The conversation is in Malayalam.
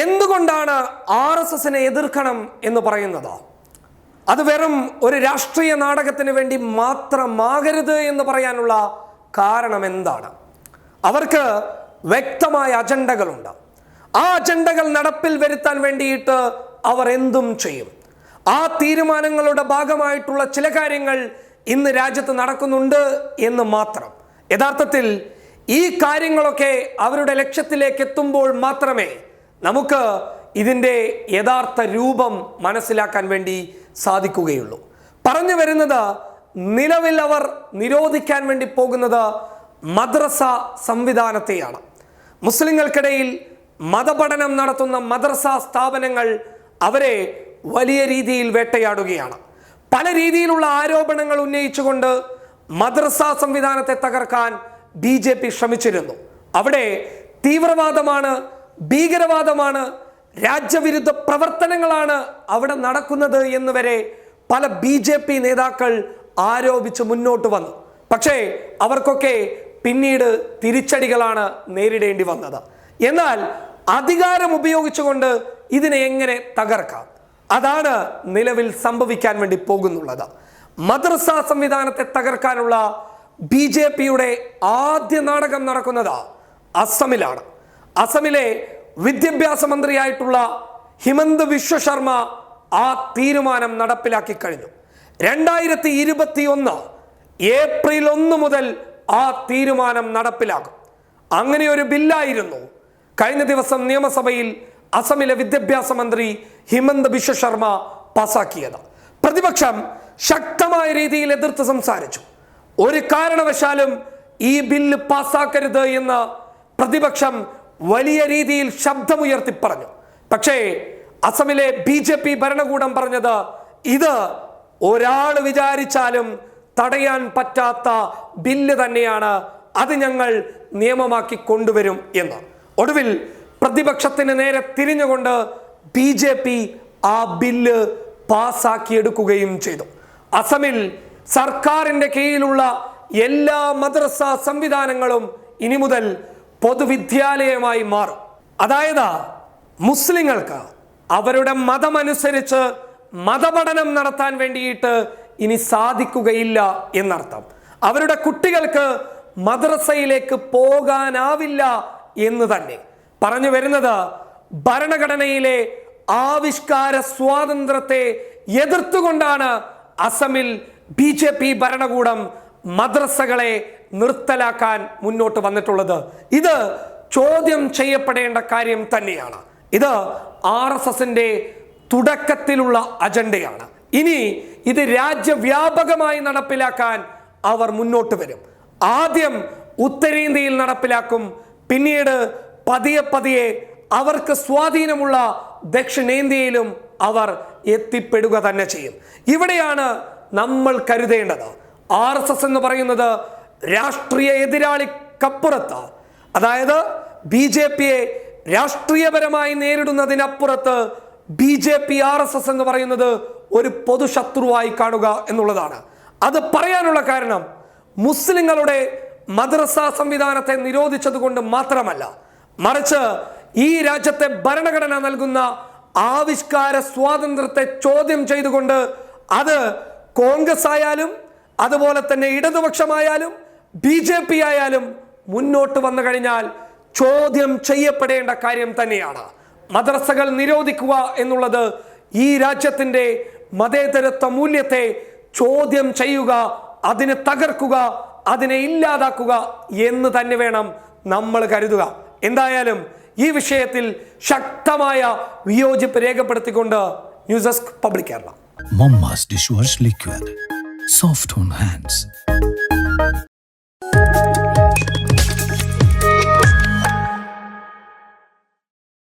എന്തുകൊണ്ടാണ് ആർ എസ് എസിനെ എതിർക്കണം എന്ന് പറയുന്നത്? അത് വെറും ഒരു രാഷ്ട്രീയ നാടകത്തിന് വേണ്ടി മാത്രമാകരുത് എന്ന് പറയാനുള്ള കാരണം എന്താണ്? അവർക്ക് വ്യക്തമായ അജണ്ടകളുണ്ട്. ആ അജണ്ടകൾ നടപ്പിൽ വരുത്താൻ വേണ്ടിയിട്ട് അവർ എന്തും ചെയ്യും. ആ തീരുമാനങ്ങളുടെ ഭാഗമായിട്ടുള്ള ചില കാര്യങ്ങൾ ഇന്ന് രാജ്യത്ത് നടക്കുന്നുണ്ട് എന്ന് മാത്രം. യഥാർത്ഥത്തിൽ ഈ കാര്യങ്ങളൊക്കെ അവരുടെ ലക്ഷ്യത്തിലേക്ക് എത്തുമ്പോൾ മാത്രമേ നമുക്ക് ഇതിന്റെ യഥാർത്ഥ രൂപം മനസ്സിലാക്കാൻ വേണ്ടി സാധിക്കുകയുള്ളൂ. പറഞ്ഞു വരുന്നത് നിലവിൽ അവർ നിരോധിക്കാൻ വേണ്ടി പോകുന്നത് മദ്രസ സംവിധാനത്തെയാണ്. മുസ്ലിങ്ങൾക്കിടയിൽ മതപഠനം നടത്തുന്ന മദ്രസ സ്ഥാപനങ്ങൾ അവരെ വലിയ രീതിയിൽ വേട്ടയാടുകയാണ്. പല രീതിയിലുള്ള ആരോപണങ്ങൾ ഉന്നയിച്ചുകൊണ്ട് മദ്രസ സംവിധാനത്തെ തകർക്കാൻ ബി ജെ പി ശ്രമിച്ചിരുന്നു. അവിടെ തീവ്രവാദമാണ് ഭീകരവാദമാണ് രാജ്യവിരുദ്ധ പ്രവർത്തനങ്ങളാണ് അവിടെ നടക്കുന്നത് എന്ന് വരെ പല ബി ജെ പി നേതാക്കൾ ആരോപിച്ച് മുന്നോട്ട് വന്നു. പക്ഷേ അവർക്കൊക്കെ പിന്നീട് തിരിച്ചടികളാണ് നേരിടേണ്ടി വന്നത്. എന്നാൽ അധികാരം ഉപയോഗിച്ചുകൊണ്ട് ഇതിനെ എങ്ങനെ തകർക്കാം? അതാണ് നിലവിൽ സംഭവിക്കാൻ വേണ്ടി പോകുന്നുള്ളത്. മദ്രസ സംവിധാനത്തെ തകർക്കാനുള്ള ബി ജെ പിയുടെ ആദ്യ നാടകം നടക്കുന്നത് അസമിലാണ്. അസമിലെ വിദ്യാഭ്യാസ മന്ത്രിയായിട്ടുള്ള ഹിമന്ത് വിശ്വ ശർമ്മ ആ തീരുമാനം നടപ്പിലാക്കി കഴിഞ്ഞു. രണ്ടായിരത്തി ഇരുപത്തി ഒന്ന് ഏപ്രിൽ ഒന്ന് മുതൽ ആ തീരുമാനം നടപ്പിലാകും. അങ്ങനെ ഒരു ബില്ലായിരുന്നു കഴിഞ്ഞ ദിവസം നിയമസഭയിൽ അസമിലെ വിദ്യാഭ്യാസ മന്ത്രി ഹിമന്ത് ബിശ്വ ശർമ്മ പാസാക്കിയത്. പ്രതിപക്ഷം ശക്തമായ രീതിയിൽ എതിർത്ത് സംസാരിച്ചു. ഒരു കാരണവശാലും ഈ ബില്ല് പാസാക്കരുത് എന്ന് പ്രതിപക്ഷം വലിയ രീതിയിൽ ശബ്ദമുയർത്തി പറഞ്ഞു. പക്ഷേ അസമിലെ ബി ജെ പി ഭരണകൂടം പറഞ്ഞത് ഇത് ഒരാൾ വിചാരിച്ചാലും തടയാൻ പറ്റാത്ത ബില്ല് തന്നെയാണ് അത് ഞങ്ങൾ നിയമമാക്കി കൊണ്ടുവരും എന്ന്. ഒടുവിൽ പ്രതിപക്ഷത്തിന് നേരെ തിരിഞ്ഞുകൊണ്ട് ബി ജെ പി ആ ബില്ല് പാസ്സാക്കിയെടുക്കുകയും ചെയ്തു. അസമിൽ സർക്കാരിന്റെ കീഴിലുള്ള എല്ലാ മദ്രസ സംവിധാനങ്ങളും ഇനി മുതൽ പൊതുവിദ്യാലയമായി മാറും. അതായത് മുസ്ലിങ്ങൾക്ക് അവരുടെ മതമനുസരിച്ച് മതപഠനം നടത്താൻ വേണ്ടിയിട്ട് ഇനി സാധിക്കുകയില്ല എന്നർത്ഥം. അവരുടെ കുട്ടികൾക്ക് മദ്രസയിലേക്ക് പോകാനാവില്ല എന്ന് തന്നെ. പറഞ്ഞു വരുന്നത് ഭരണഘടനയിലെ ആവിഷ്കാര സ്വാതന്ത്ര്യത്തെ എതിർത്തുകൊണ്ടാണ് അസമിൽ ബി ജെ പി ഭരണകൂടം മദ്രസകളെ നിർത്തലാക്കാൻ മുന്നോട്ട് വന്നിട്ടുള്ളത്. ഇത് ചോദ്യം ചെയ്യപ്പെടേണ്ട കാര്യം തന്നെയാണ്. ഇത് ആർ എസ് എസിന്റെ തുടക്കത്തിലുള്ള അജണ്ടയാണ്. ഇനി ഇത് രാജ്യവ്യാപകമായി നടപ്പിലാക്കാൻ അവർ മുന്നോട്ട് വരും. ആദ്യം ഉത്തരേന്ത്യയിൽ നടപ്പിലാക്കും പിന്നീട് പതിയെ പതിയെ അവർക്ക് സ്വാധീനമുള്ള ദക്ഷിണേന്ത്യയിലും അവർ എത്തിപ്പെടുക തന്നെ ചെയ്യും. ഇവിടെയാണ് നമ്മൾ കരുതേണ്ടത്. ആർ എന്ന് പറയുന്നത് രാഷ്ട്രീയ എതിരാളിക്കപ്പുറത്ത് അതായത് ബി ജെ പിയെ രാഷ്ട്രീയപരമായി നേരിടുന്നതിനപ്പുറത്ത് B J P R S S എന്ന് പറയുന്നത് ഒരു പൊതുശത്രുവായി കാണുക എന്നുള്ളതാണ്. അത് പറയാനുള്ള കാരണം മുസ്ലിങ്ങളുടെ മദ്രസ സംവിധാനത്തെ നിരോധിച്ചതുകൊണ്ട് മാത്രമല്ല മറിച്ച് ഈ രാജ്യത്തെ ഭരണഘടന നൽകുന്ന ആവിഷ്കാര സ്വാതന്ത്ര്യത്തെ ചോദ്യം ചെയ്തുകൊണ്ട് അത് കോൺഗ്രസ് ആയാലും അതുപോലെ തന്നെ ഇടതുപക്ഷമായാലും ബി ജെ പി ആയാലും മുന്നോട്ട് വന്നു കഴിഞ്ഞാൽ ചോദ്യം ചെയ്യപ്പെടേണ്ട കാര്യം തന്നെയാണ്. മദ്രസകൾ നിരോധിക്കുക എന്നുള്ളത് ഈ രാജ്യത്തിന്റെ മതേതരത്വ മൂല്യത്തെ ചോദ്യം ചെയ്യുക അതിനെ തകർക്കുക അതിനെ ഇല്ലാതാക്കുക എന്ന് തന്നെ വേണം നമ്മൾ കരുതുക. എന്തായാലും ഈ വിഷയത്തിൽ ശക്തമായ വിയോജിപ്പ് രേഖപ്പെടുത്തിക്കൊണ്ട് news desk public Kerala. Liquid soft on 嗯。